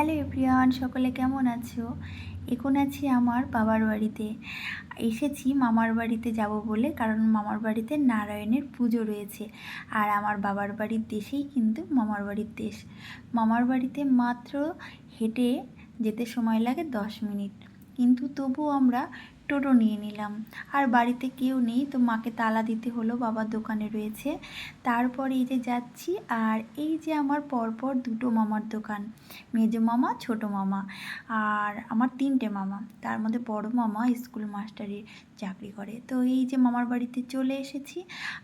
Hello everyone, সকলে কেমন আছো? এখন আছি আমার বাবার বাড়িতে। এসেছি মামার বাড়িতে যাব বলে, কারণ মামার বাড়িতে নারায়ণের পুজো রয়েছে। আর আমার বাবার বাড়ির দেশেই কিন্তু মামার বাড়ির দেশ। মামার বাড়িতে মাত্র হেঁটে যেতে সময় লাগে দশ মিনিট। কিন্তু তবু আমরা টোটো নিয়ে নিলাম। আর বাড়িতে কেউ নেই, তো মাকে তালা দিতে হলো, বাবার দোকানে রয়েছে। তারপর এই যে যাচ্ছি, আর এই যে আমার পরপর দুটো মামার দোকান, মেজো মামা, ছোট মামা, আর আমার তিনটে মামা। তার মধ্যে বড় মামা স্কুল মাস্টারির চাকরি করে। তো এই যে মামার বাড়িতে চলে এসেছি,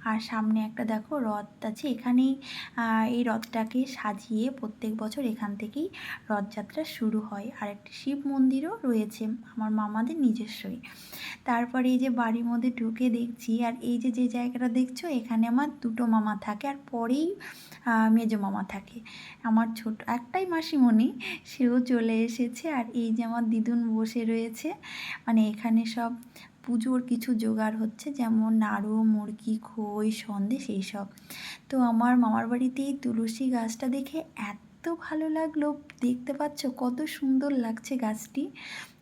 আর সামনে একটা দেখো রথ আছে, এখানেই এই রথটাকে সাজিয়ে প্রত্যেক বছর এখান থেকেই রথযাত্রা শুরু হয়। আর একটি শিব মন্দিরও রয়েছে, আমার মামাদের নিজস্বই। তারপরে এই যে বাড়ির মধ্যে ঢুকে দেখছি, আর এই যে যে জায়গাটা দেখছ, এখানে আমার দুটো মামা থাকে আর পরেই মেজো মামা থাকে। আমার ছোট, একটাই মাসিমণি, সেও চলে এসেছে, আর এই যে আমার দিদুন বসে রয়েছে। মানে এখানে সব পুজোর কিছু জোগাড় হচ্ছে, যেমন নাড়ু, মুরগি, খই সন্দেশ এইসব তো আমার মামার বাড়িতে এই তুলসী গাছটা দেখে এত ভালো লাগল, দেখতে পাচ্ছ কত সুন্দর লাগছে গাছটি।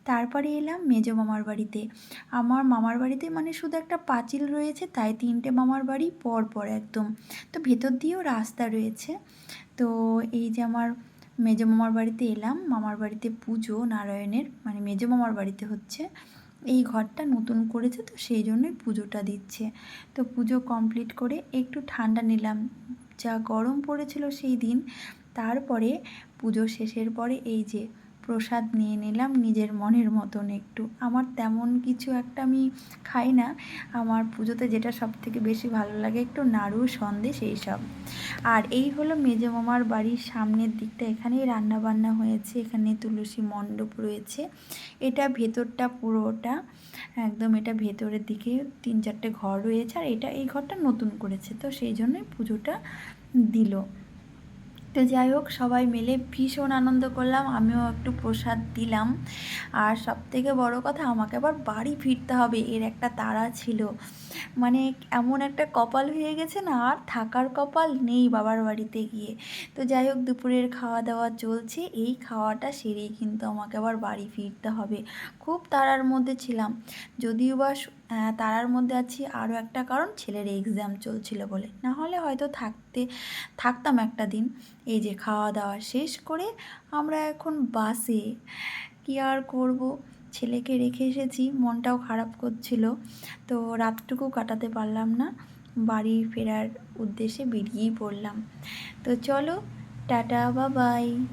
তারপরে এলাম মেজো মামার বাড়িতে। আমার মামার বাড়িতে মানে শুধু একটা পাঁচিল রয়েছে, তাই তিনটে মামার বাড়ি পর পর একদম। তো ভেতর দিয়েও রাস্তা রয়েছে। তো এই যে আমার মেজো মামার বাড়িতে এলাম, মামার বাড়িতে পুজো, নারায়ণের মানে মেজো মামার বাড়িতে হচ্ছে। এই ঘরটা নতুন করেছে, তো সেই জন্যই পুজোটা দিচ্ছে। তো পুজো কমপ্লিট করে একটু ঠান্ডা নিলাম। যা গরম পড়েছিল সেই দিন, তারপরে পুজো শেষের পরে এই যে প্রসাদ নিয়ে নিলাম, নিজের মনের মতন একটু। আমার তেমন কিছু একটা আমি খাই না। আমার পুজোতে যেটা সব থেকে বেশি ভালো লাগে একটু নাড়ু, সন্দেশ এইসব। আর এই হলো মেজে মামার বাড়ির সামনের দিকটা। এখানেই রান্না বান্না হয়েছে, এখানে তুলসী মণ্ডপ রয়েছে। এটা ভেতরটা পুরোটা, একদম এটা ভেতরের দিকে তিন চারটে ঘর রয়েছে। আর এটা এই ঘরটা নতুন করেছে, তো সেই জন্যই পুজোটা দিল। তো যাই হোক, সবাই মিলে ভীষণ আনন্দ করলাম। আমিও একটু প্রসাদ দিলাম। আর সব থেকে বড়ো কথা, আমাকে আবার বাড়ি ফিরতে হবে, এর একটা তাড়া ছিল। মানে এমন একটা কপাল হয়ে গেছে না, আর থাকার কপাল নেই বাবার বাড়িতে গিয়ে। তো যাই হোক, দুপুরের খাওয়া দাওয়া চলছে, এই খাওয়াটা সেরেই কিন্তু আমাকে আবার বাড়ি ফিরতে হবে। খুব তাড়ার মধ্যে ছিলাম। যদিও বা আহ, মধ্যে আছি। আরও একটা কারণ ছেলের এক্সাম চলছিল বলে। না হলে হয়তো থাকতে থাকতাম একটা দিন। এই যে খাওয়া দাওয়া শেষ করে আমরা এখন বাসে। কি আর করব? ছেলেকে রেখে এসেছি মনটাও খারাপ করছিল। তো রাতটুকু কাটাতে পারলাম না। বাড়ি ফেরার উদ্দেশ্যে বেরিয়েই পড়লাম। তো চলো টাটা বা বাই